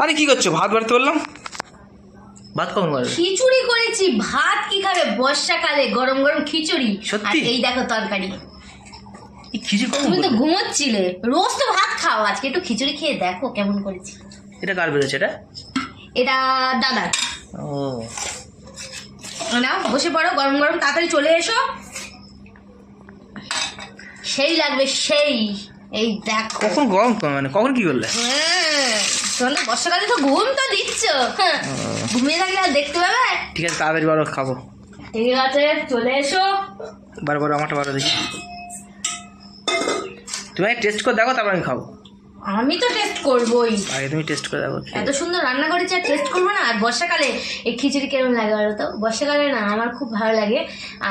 আরে কি করছ? ভাত বাড়তে বললাম? ভাত কখন বাড়বে? খিচুড়ি করেছি। ভাত কি খাবে? বর্ষাকালে গরম গরম খিচুড়ি। সত্যি? এই দেখো তরকারি। এই খিচুড়ি কখন তুমি তো? ঘুমোচ্ছিলে। রোজ তো ভাত খাও। আজকে একটু খিচুড়ি খেয়ে দেখো কেমন করেছি। এটা কার বেরোচ্ছে এটা? এটা দাদার। ও। নাও বসে পড়ো গরম গরম তাড়াতাড়ি চলে এসো। সেই লাগবে সেই। এই দেখো। কখন গরম? তো মানে কখন কি করলে? হ্যাঁ, তোমাদের বর্ষাকালে তো ঘুম তো দিচ্ছ। হ্যাঁ, ঘুমিয়ে থাকলে আর দেখতে পাবে? ঠিক আছে তাড়াতাড়ি বারো খাব। ঠিক আছে চলে এসো। বারো বারো আমারটা বারো দেখি। তুমি টেস্ট করে দেখো তারপর আমি খাব। আমি তো টেস্ট করবোই। আগে তুমি টেস্ট করে দেখো এত সুন্দর রান্না করেছি আর টেস্ট করব না। আর বর্ষাকালে এই খিচুড়ি কেমন লাগে বলো তো? বর্ষাকালে না আমার খুব ভালো লাগে।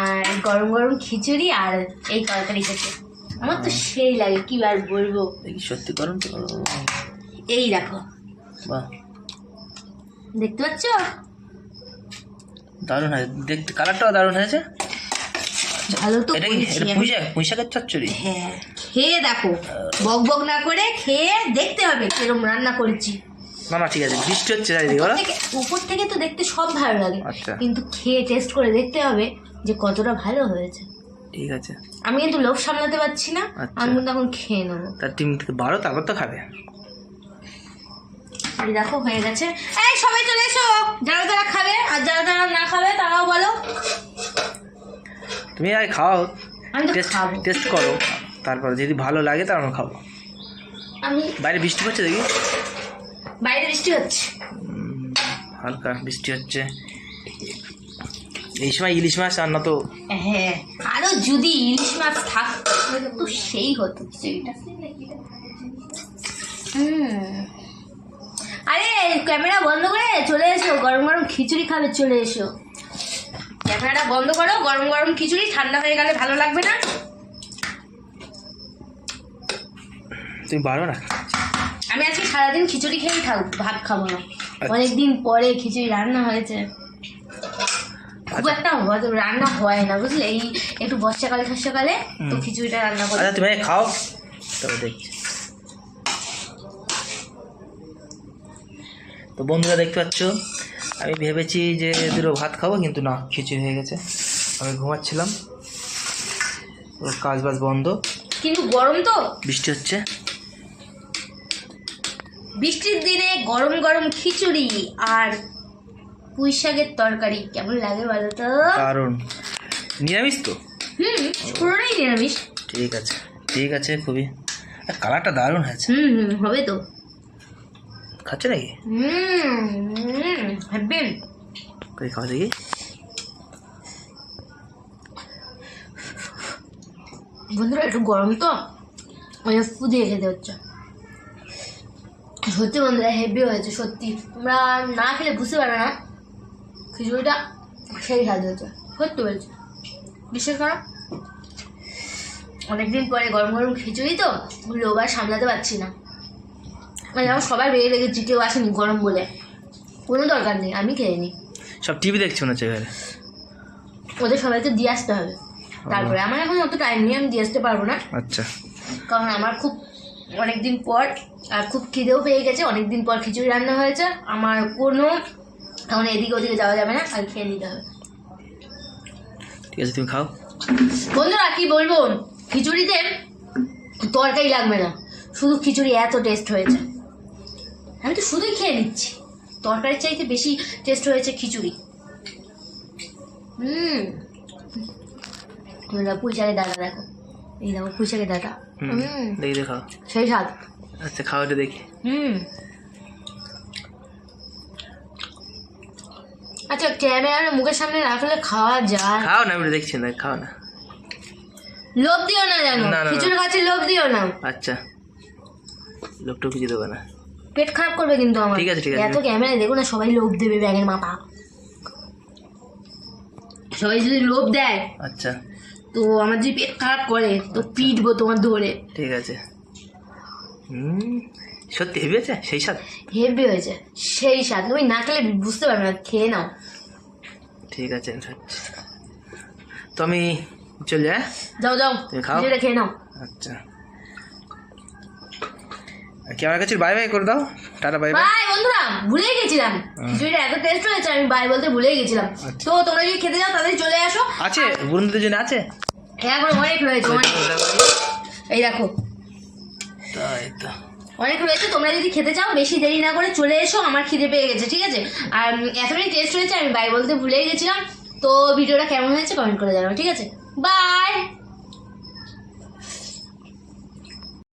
আর গরম গরম খিচুড়ি আর এই তরকারি খেতে। আমার তো সেই লাগে কি আর বলব? সত্যি গরম তো? এই দেখো। দেখতে পাচ্ছ? দারুণ হয়েছে দেখতে কালারটাও দারুণ হয়েছে। ভালো তো এটা কি করেছি এটা আমি। পুঁই শাক পুঁই শাকের চচ্চড়ি? হ্যাঁ। খেয়ে দেখো। বক বক না করে খেয়ে দেখতে হবে কিরম রান্না করেছি। না না ঠিক আছে। বৃষ্টি হচ্ছে চারিদিকে বলো। উপর থেকে তো দেখতে সব ভালো লাগে। আচ্ছা। কিন্তু খেয়ে টেস্ট করে দেখতে হবে যে কতটা ভালো হয়েছে। ঠিক আছে। আমি কিন্তু লোভ সামলাতে পারছি না। আচ্ছা। আমি কিন্তু এখন খেয়ে নেব। তার টিম থেকে বারো তারপর তো খাবে। এই দেখো হয়ে গেছে। এই সবাই চলে এসো। যারা যারা খাবে আর যারা যারা না খাবে তারাও বলো। তুমি আগে খাও। আমি টেস্ট টেস্ট করো। তারপর যদি ভালো লাগে তারপর খাব। আমি বাইরে বৃষ্টি পড়ছে দেখি? বাইরে বৃষ্টি হচ্ছে। হালকা বৃষ্টি হচ্ছে। এই সময় ইলিশ মাছ রান্না তো হ্যাঁ আরও যদি ইলিশ মাছ থাকতো তো সেই হতো। খিচুড়িটা হুম। আরে ক্যামেরা বন্ধ করে চলে এসো গরম গরম খিচুড়ি খাবে চলে এসো। ক্যামেরাটা বন্ধ করো গরম গরম খিচুড়ি ঠান্ডা হয়ে গেলে ভালো লাগবে না। তুমি পারো না? আমি আজকে সারাদিন খিচুড়ি খেয়েই থাকব ভাত খাব না। আচ্ছা। অনেকদিন পরে খিচুড়ি রান্না হয়েছে। খুব একটা রান্না হয় না বুঝলে? এই একটু বর্ষাকালে ঠর্ষাকালে তো খিচুড়িটা রান্না করি আচ্ছা তুমি খাও তবে দেখছি। তো বন্ধুরা দেখতে পাচ্ছ আমি ভেবেছি যে দুটো ভাত খাব কিন্তু না খিচুড়ি হয়ে গেছে। আমি ঘুমাচ্ছিলাম। কাজ বাজ বন্ধ। কিন্তু গরম তো? বৃষ্টি হচ্ছে। বৃষ্টির দিনে গরম গরম খিচুড়ি আর পুঁই শাকের তরকারি কেমন লাগে বলো তো? কারণ নিরামিষ তো? হুম পুরোটাই নিরামিষ। ঠিক আছে ঠিক আছে খুবই। আর কালারটা দারুণ হয়েছে। হুম হুম হবে তো। খাচ্ছে নাকি? কই খাওয়া দেখি। বন্ধুরা একটু গরম তো ওই ফু দিয়ে খেতে হচ্ছে। সত্যি বন্ধুরা হেভি হয়েছে সত্যি। তোমরা না খেলে বুঝতে পারবে না খিচুড়িটা সেই স্বাদ হয়েছে সত্যি বলছি। বিশ্বাস করো? অনেকদিন পরে গরম গরম খিচুড়ি তো লোভ আর সামলাতে পারছি না। মানে আমার সবাই বেড়ে লেগেছি কেউ আসেনি গরম বলে। কোনো দরকার নেই আমি খেয়ে নিই। সব টিভি দেখছি হচ্ছে এখানে ওদের সবাইকে দিয়ে আসতে হবে। তারপরে আমার এখন অত টাইম নেই আমি দিয়ে আসতে পারব না। আচ্ছা। কারণ আমার খুব অনেক দিন পর আর খুব খিদেও পেয়ে গেছে অনেক দিন পর খিচুড়ি রান্না হয়েছে। আমার কোনো এখন এদিকে ওদিকে যাওয়া যাবে না আর খেয়ে নিতে হবে। ঠিক আছে তুমি খাও। বন্ধুরা কি বলব? খিচুড়িতে তরকারি লাগবে না। শুধু খিচুড়ি এত টেস্ট হয়েছে। আমি তো শুধুই খেয়ে নিচ্ছি। তরকারির চাইতে বেশি টেস্ট হয়েছে খিচুড়ি। হুম। পুঁইশাকের ডাটা দেখো। এই দেখো পুঁইশাকের ডাটা। হুম দেখি দেখি সেই স্বাদ। আচ্ছা খাও এটা দেখি। হুম। আচ্ছা ক্যামেরা মুখের সামনে রাখলে খাওয়া যায়। খাও না আমি দেখছি না খাও না। লোভ দিও না জানো। খিচুড়ি খাচ্ছে লোভ দিও না। আচ্ছা। লোকটাও কিছু দেবে না। পেট খারাপ করবে কিন্তু আমার। ঠিক আছে, ঠিক আছে। এত ক্যামেরা দেখো না সবাই লোভ দেবে ব্যাগের মাথা। সবাই যদি লোভ দেয় আচ্ছা। তো আমার যদি পেট খারাপ করে তো পিটবো তোমার ধরে ঠিক আছে। হুম সত্যি হেভি আছে সেই সাথ হেভি হয়েছে। সেই স্বাদ। তুমি না খেলে বুঝতে পারবে না খেয়ে নাও। ঠিক আছে তো আমি চলে হ্যাঁ? যাও যাও। তুমি খাও। খেয়ে নাও। আচ্ছা। ক্যামেরা কাছে বাই বাই করে দাও। টাটা বাই বাই বাই বন্ধুরা ভুলেই গেছিলাম। খিচুড়িটা এত টেস্ট হয়েছে আমি বাই বলতে ভুলেই গেছিলাম। আচ্ছা। তো তোমরা যদি খেতে যাও তাদের চলে আসো। আছে? বন্ধুদের জন্য আছে? হ্যাঁ করে অনেক রয়েছে অনেক। এই দেখো। তাই তো। অনেক রয়েছে তোমরা যদি খেতে চাও বেশি দেরি না করে চলে এসো আমার খিদে পেয়ে গেছে ঠিক আছে? আর এতটাই টেস্ট হয়েছে আমি বাই বলতে ভুলেই গেছিলাম। তো ভিডিওটা কেমন হয়েছে কমেন্ট করে জানাব ঠিক আছে? বাই